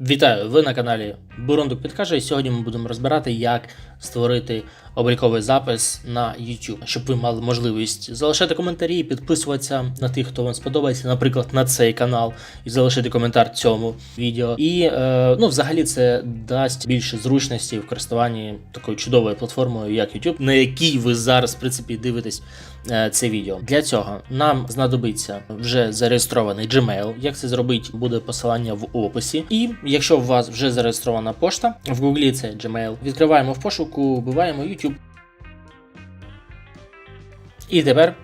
Вітаю! Ви на каналі Бурундук Підкаже, і сьогодні ми будемо розбирати, як створити обліковий запис на YouTube, щоб ви мали можливість залишати коментарі, підписуватися на тих, хто вам сподобається, наприклад, на цей канал, і залишити коментар цьому відео. І е, ну, взагалі це дасть більше зручності в користуванні такою чудовою платформою, як YouTube, на якій ви зараз, в принципі, дивитесь е, це відео. Для цього нам знадобиться вже зареєстрований Gmail. Як це зробити, буде посилання в описі. І якщо у вас вже зареєстрована пошта, в Гуглі це Gmail, відкриваємо в пошуку, вбиваємо YouTube. І тепер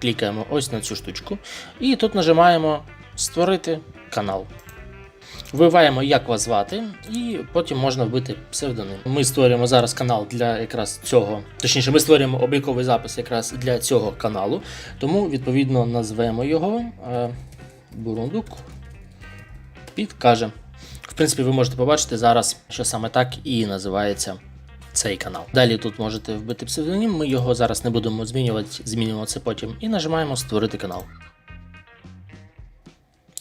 клікаємо ось на цю штучку. І тут нажимаємо Створити канал. Вбиваємо, як вас звати, і потім можна вбити псевдоним. Ми створюємо зараз канал для якраз цього, точніше, ми створюємо обліковий запис якраз для цього каналу. Тому, відповідно, назвемо його е, Бурундук підкаже. Принципі, ви можете побачити зараз, що саме так і називається цей канал. Далі тут можете вбити псевдонім, ми його зараз не будемо змінювати, змінюємо це потім. І нажимаємо Створити канал.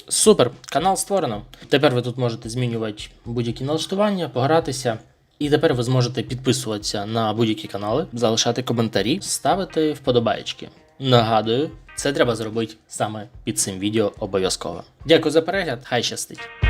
Супер, канал створено. Тепер ви тут можете змінювати будь-які налаштування, погратися. І тепер ви зможете підписуватися на будь-які канали, залишати коментарі, ставити вподобаєчки. Нагадую, це треба зробити саме під цим відео обов'язково. Дякую за перегляд, хай щастить!